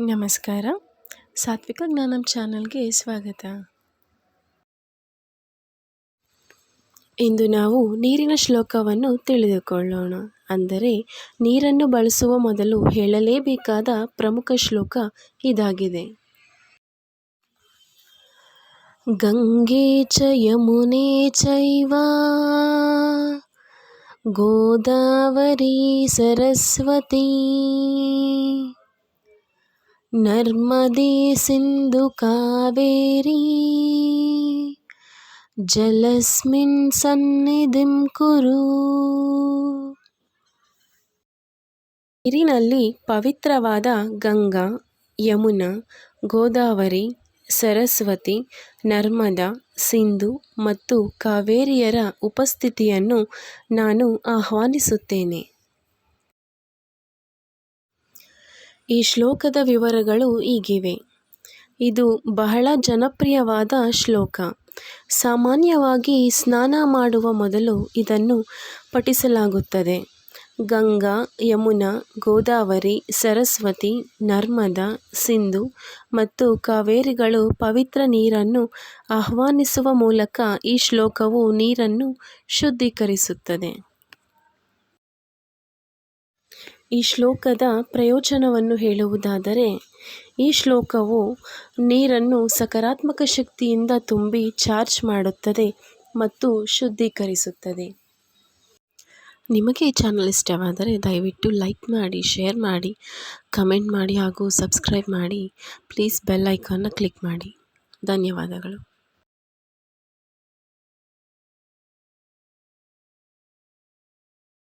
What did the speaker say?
ನಮಸ್ಕಾರ. ಸಾತ್ವಿಕ ಜ್ಞಾನಂ ಚಾನಲ್ಗೆ ಸ್ವಾಗತ. ಇಂದು ನಾವು ನೀರಿನ ಶ್ಲೋಕವನ್ನು ತಿಳಿದುಕೊಳ್ಳೋಣ. ಅಂದರೆ, ನೀರನ್ನು ಬಳಸುವ ಮೊದಲು ಹೇಳಲೇಬೇಕಾದ ಪ್ರಮುಖ ಶ್ಲೋಕ ಇದಾಗಿದೆ. ಗಂಗೆ ಚ ಯಮುನೆ ಚೈವ, ಗೋದಾವರಿ ಸರಸ್ವತಿ. ನರ್ಮದೆ ಸಿಂಧು ಕಾವೇರಿ, ಜಲಸ್ಮಿನ್ ಸನ್ನಿಧಿಂ ಕುರು. ನೀರಿನಲ್ಲಿ ಪವಿತ್ರವಾದ ಗಂಗಾ, ಯಮುನಾ, ಗೋದಾವರಿ, ಸರಸ್ವತಿ, ನರ್ಮದಾ, ಸಿಂಧು ಮತ್ತು ಕಾವೇರಿಯರ ಉಪಸ್ಥಿತಿಯನ್ನು ನಾನು ಆಹ್ವಾನಿಸುತ್ತೇನೆ. ಈ ಶ್ಲೋಕದ ವಿವರಗಳು ಹೀಗಿವೆ ಇದು ಬಹಳ ಜನಪ್ರಿಯವಾದ ಶ್ಲೋಕ. ಸಾಮಾನ್ಯವಾಗಿ ಸ್ನಾನ ಮಾಡುವ ಮೊದಲು ಇದನ್ನು ಪಠಿಸಲಾಗುತ್ತದೆ. ಗಂಗಾ, ಯಮುನಾ, ಗೋದಾವರಿ, ಸರಸ್ವತಿ, ನರ್ಮದಾ, ಸಿಂಧು ಮತ್ತು ಕಾವೇರಿಗಳು ಪವಿತ್ರ ನೀರನ್ನು ಆಹ್ವಾನಿಸುವ ಮೂಲಕ ಈ ಶ್ಲೋಕವು ನೀರನ್ನು ಶುದ್ಧೀಕರಿಸುತ್ತದೆ. ಈ ಶ್ಲೋಕದ ಪ್ರಯೋಜನವನ್ನು ಹೇಳುವುದಾದರೆ, ಈ ಶ್ಲೋಕವು ನೀರನ್ನು ಸಕಾರಾತ್ಮಕ ಶಕ್ತಿಯಿಂದ ತುಂಬಿ ಚಾರ್ಜ್ ಮಾಡುತ್ತದೆ ಮತ್ತು ಶುದ್ಧೀಕರಿಸುತ್ತದೆ. ನಿಮಗೆ ಈ ಚಾನಲ್ ಇಷ್ಟವಾದರೆ ದಯವಿಟ್ಟು ಲೈಕ್ ಮಾಡಿ, ಶೇರ್ ಮಾಡಿ, ಕಮೆಂಟ್ ಮಾಡಿ ಹಾಗೂ ಸಬ್ಸ್ಕ್ರೈಬ್ ಮಾಡಿ. ಪ್ಲೀಸ್ ಬೆಲ್ ಐಕಾನ್ನ ಕ್ಲಿಕ್ ಮಾಡಿ. ಧನ್ಯವಾದಗಳು.